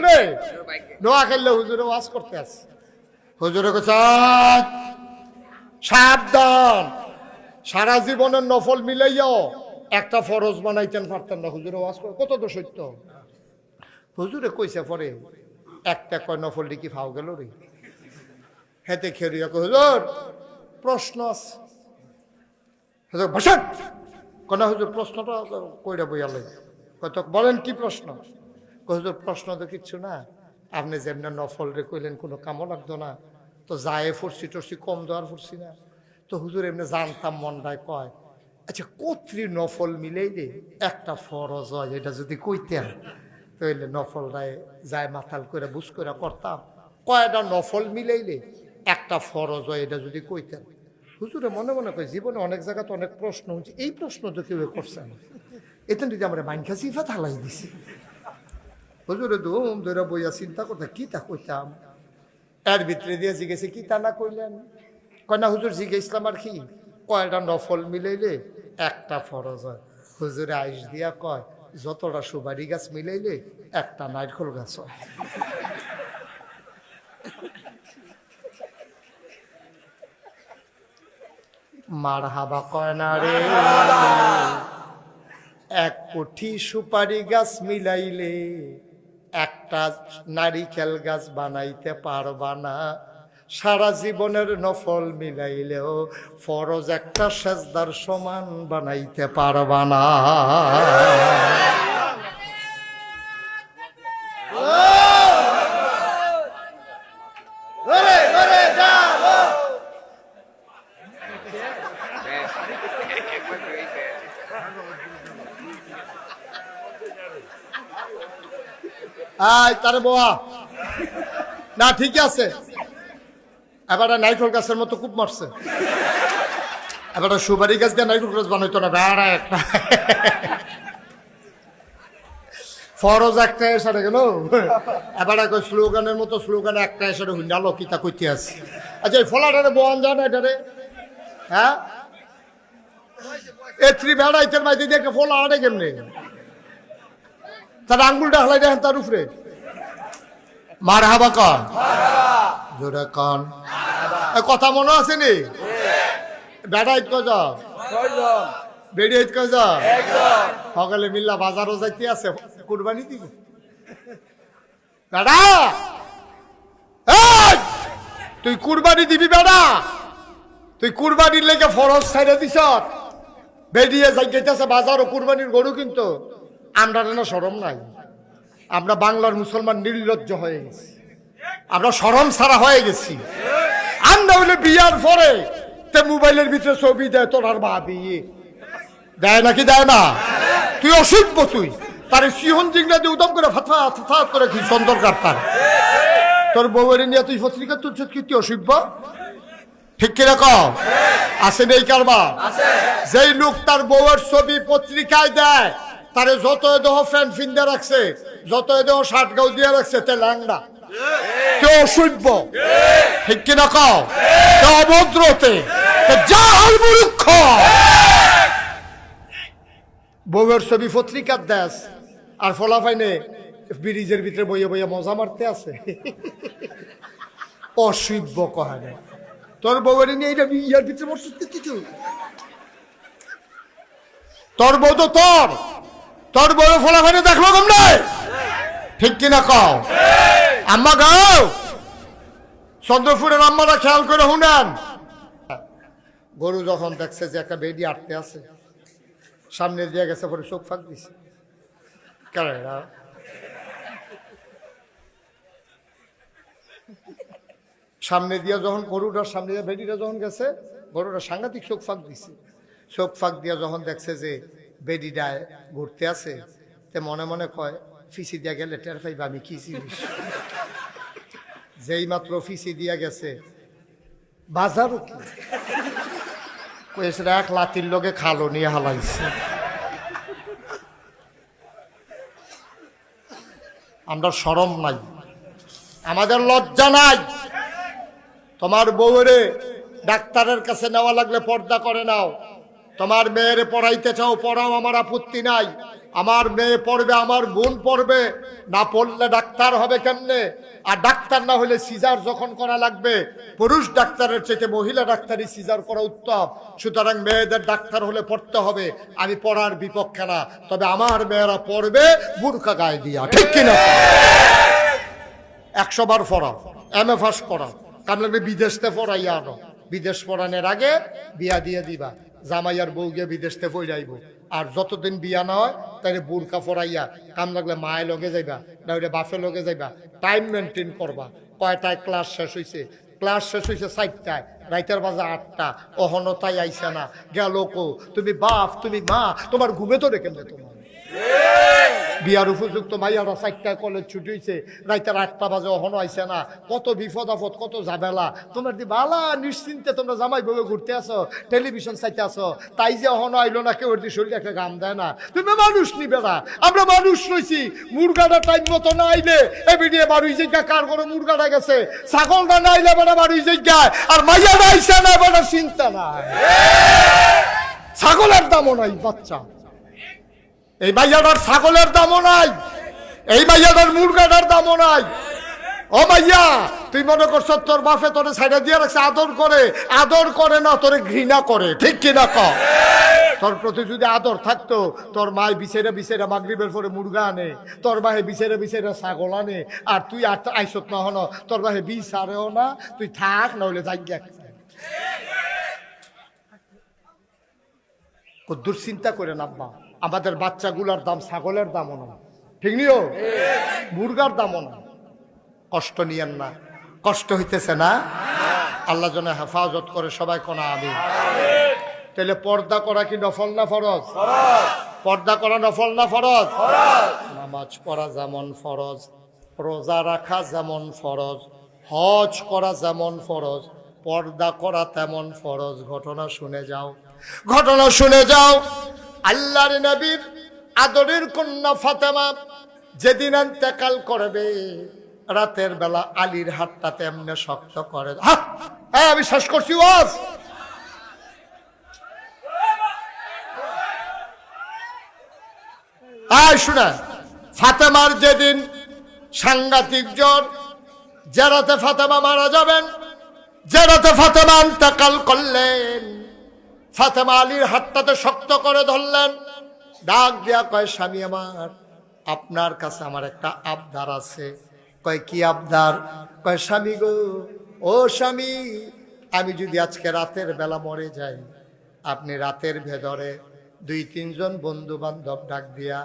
হুজুরে নোয়া খেললে হুজুরে ওয়াজ করতে আস হুজুরে সাবধান। সারা জীবনের নফল মিলাইয়াও একটা ফরজ বানাইতেন পারতেন না। হুজুরে ওয়াজ করে, কত তো সত্য হুজুরে কইছে পরে, একটা কয় নফল কি ফাও গেল রে। হেতে খেরিয়া হুজুর, প্রশ্ন আছে। কোন হুজুর, প্রশ্নটা কইরা বইয়ালে কত বলেন কি প্রশ্ন? হুজুর প্রশ্ন তো কিচ্ছু না। আপনি যেমন নফল রে কইলেন, কোনো কামও লাগতো না। তো যায় ফুরসি টরসি কম দেওয়ার ফুরসি না। তো হুজুর এমনি জানতাম, মনটায় কয় আচ্ছা কত্রি নফল মিলাইলে একটা ফরজ হয়? এটা যদি কইতেন, তাহলে নফলটায় যায় মাথাল করে বুঝ করে করতাম। কয়টা নফল মিলাইলে একটা ফরজ হয়? এটা যদি কইতেন। হুজুরে মনে মনে কয়, জীবনে অনেক জায়গাতে অনেক প্রশ্ন হচ্ছে এই প্রশ্ন তো কেউ করছে না। এতেন যদি আমরা মাইনখা সিফা থালাই দিছি। হুজুরে দুম ধরে বইয়া চিন্তা করতে কি তা কইতাম এর ভিতরে দিয়ে জিজ্ঞেসে কি তা না কইলেন কয় না হুজুর জিজ্ঞেসলাম আর কি কয়টা নফল মিলাইলে একটা ফরজ হয় হুজুরে আইস দিয়া কয় যতটা সুবারি গাছ মিলাইলে একটা নারকল গাছ হয় মার হাবা কয় না রে এক কোঠি সুপারি গাছ মিলাইলে একটা নারিকেল গাছ বানাইতে পারবা না। সারা জীবনের নফল মিলাইলেও ফরজ একটা সেজদার সমান বানাইতে পারবা না। আয়, তারে বোয়া। না ঠিক আছে। এবার নাইকল গাছের মতো খুব মারছে। এবার সুপারি গাছ দিয়ে নাইকল গাছ বানাইতো না, বেড়া একটা। ফরজ একটা এসে গেল। এবার এক স্লোগানের মতো, স্লোগানে একটা এসে হুন্ডালো কিতা কইতে আছে। আচ্ছা এই ফলাটারে বোয়ান যায় না এটারে? হ্যাঁ? এ থ্রি বেড়াইতের মাঝে দেখে ফলা আড়ে কেমনে? তার আঙ্গুলটা হালাই দেখেন তার উপরে। মার হাবা কন। জোরে কন। কথা মনে আছে নি? বেড়াইত কজ বেড়িয়াইত কজ সকালে মিল্লা বাজারও যাইতে আছে কুরবানি দিব। বেড়া! তুই কুরবানি দিবি বেড়া? তুই কুরবানির লেগে ফরজ ছাইড়ে দিছ বেরিয়ে যাই গেতেছে বাজার ও কুরবানির গরু কিন্তু। আমরা না সরম নাই। আমরা বাংলার মুসলমান নির্লজ্জ হয়ে গেছি। আমরা সরম ছাড়া হয়ে গেছি। আমরা হইলে বিয়ার পরে তে মোবাইলের ভিতরে ছবি দেয় তোর আর ভাবি দেয় নাকি দেয় না? তুই অসভ্য তুই। তার সিহন জিংলা দিয়ে উদম করে ফাতফা ফাতফা করে কি সুন্দর কাটতার তোর বউয়ের নিয়ে তুই পত্রিকা তুলছ কি? তুই অসভ্য? ঠিক কিনা কও? আছে নেই কারবা যেই লোক তার বউয়ের ছবি পত্রিকায় দেয় তারে যত দেহ ফ্যান ফিন্দে রাখছে যত দেহ শার্ট গাউ দিয়ে রাখছে, তে ল্যাংড়া। তে অসভ্য। ঠিক কিনা কও? তে অভদ্রতে। তে জাহাল মূর্খ। বউয়ের ছবি পত্রিকার দেশ, আর ফলাফাইনে ব্রিজের ভিতরে বইয়ে বইয়ে মজা মারতে আছে। অসভ্য কহানে তোর বউয়ের নিয়ে এটা ইয়ার ভিতরে কিছু তোর বউ তো তোর। তোর বউ ফলাফাইনে দেখল কেমনে ঠিক কিনা কও? আম্মা গাও? চন্দ্রপুরের আম্মারা খেয়াল করে শুনেন। গরু যখন দেখছে যে একটা বেডি আটতে আছে সামনে দিয়ে গেছে পরে চোখ ফাঁক দিছে। সামনে দিয়ে যখন গরুটার সামনে দিয়ে বেডিটা যখন গেছে গরুটা সাংঘাতিক চোখ ফাঁক দিছে। চোখ ফাঁক দিয়ে যখন দেখছে যে বেডিটায় ঘুরতে আছে, তে মনে মনে কয়, ফিসি দিয়া গেলে টের পাইবা আমি কি জিনিস? যেই মাত্র ফিসি দিয়া গেছে, বাজারও কি? কয়েছে এক লাতির লগে খালো নিয়ে হালাইছে। আমরা সরম নাই, আমাদের লজ্জা নাই। তোমার বউরে ডাক্তারের কাছে নেওয়া লাগলে পর্দা করে নাও। তোমার মেয়েরে পড়াইতে চাও, পড়াও, আমার আপত্তি নাই। আমার মেয়ে পড়বে, আমার বোন পড়বে। না পড়লে ডাক্তার হবে কেমনে? আর ডাক্তার না হলে সিজার যখন করা লাগবে, পুরুষ ডাক্তারের চাইতে মহিলা ডাক্তারই সিজার করা উত্তম। সুতরাং মেয়েদের ডাক্তার হলে পড়তে হবে, আমি পড়ার বিপক্ষে না। তবে আমার মেয়েরা পড়বে, বুরকা গায়ে দিয়া। ঠিক কিনা? একশো বার পড়াও, এম এ ফার্স্ট করাও। কারণ বিদেশতে পড়াইয়া আনো। বিদেশ পড়ানোর আগে বিয়া দিয়ে দিবা। জামাইয়ার বউ গিয়ে বিদেশতে যাইব আর যতদিন বিয়া না হয় তাহলে বুড়কা ফরাইয়া কাম লাগলে মায়ের লগে যাইবা না হলে বাপের লগে যাইবা। টাইম মেনটেন করবা। কয়টায় ক্লাস শেষ হয়েছে ক্লাস শেষ হয়েছে চারটায়, রাইতের বাজে আটটা। অহনতায় আইসা না। গেল কো? তুমি বাপ, তুমি মা, তোমার ঘুমে তো রেখে তোমার। বিয়ার উপযুক্ত মাইয়ারা চারটায় কলেজ ছুটি হয়েছে রাইতের আটটা বাজে, অহনো আইসে না। কত বিপদ আপদ, কত ঝামেলা। তোমার দি বালা নিশ্চিন্তে তোমরা জামাই বউ ঘুরতে আসো, টেলিভিশন চাইতে আসো, তাই যে অহনো আইলো না, কেউ শরীরে একটা গাম দেয় না। তুমি মানুষ নিবে না আমরা মানুষ রয়েছি মুরগাটা টাইম মতো না আইলে এবিডিয়ে বাড়ি জায়গা কার করে মুরগাটা গেছে? ছাগলটা না আইলে বেড়া বাড়ি জায়গায় আর মাইয়াটা আইসে না, বেড়া চিন্তা নাই। ছাগলের দামও নাই, বাচ্চা। এই মাইয়াটার ছাগলের দামও নাই। এই মাইয়াটার মুরগাটার দামও নাই। ও মাইয়া, তুই মনে করছ তোর বাপে তোরে সাইডে দিয়ে রাখছে? আদর করে আদর করে না, তোরে ঘৃণা করে। ঠিক কিনা ক? তোর প্রতি যদি আদর থাকতো, তোর মায় বিছেরে বিছেরে মাগরিবের পরে মুরগা আনে, তোর বাহে বিছেরে বিছেরে ছাগল আনে, আর তুই আর আইসত না হন, তোর বাহে বিষ আরেও না, তুই থাক নইলে যাই কদ্দুর চিন্তা করে নাব্বা আমাদের বাচ্চাগুলার দাম ছাগলের দামও না। ঠিক নিও? মুরগার দামও না। কষ্ট নিয়েন না। কষ্ট হইতেছে না। আল্লাহ যেন হেফাজত করে সবাই কোনা আমি তাহলে পর্দা করা কি নফল না ফরজ? পর্দা করা নফল না ফরজ? নামাজ পড়া যেমন ফরজ, রোজা রাখা যেমন ফরজ, হজ করা যেমন ফরজ, পর্দা করা তেমন ফরজ। ঘটনা শুনে যাও। ঘটনা শুনে যাও। আল্লাহর নবীর আদরের কন্যা ফাতেমা যেদিন এতেকাল করবে, রাতের বেলা আলীর হাতটা তেমনে শক্ত করে হ্যাঁ আমি শেষ করছি, ওয়াজ! আয়, শুনে। ফাতেমার যেদিন সাংঘাতিক জ্বর জেরাতে ফাতেমা মারা যাবেন জেরাতে ফাতেমা ইন্তেকাল করলেন ফাতেমা আলীর হাতটাতে শক্ত করে ধরলেন। ডাক দিয়া কয়, স্বামী আমার, আপনার কাছে আমার একটা আবদার আছে। কয়, কি আবদার? কয়, স্বামী গো, ও স্বামী, আমি যদি আজকে রাতের বেলা মরে যাই, আপনি রাতের ভেতরে দুই তিনজন বন্ধু বান্ধব ডাক দিয়া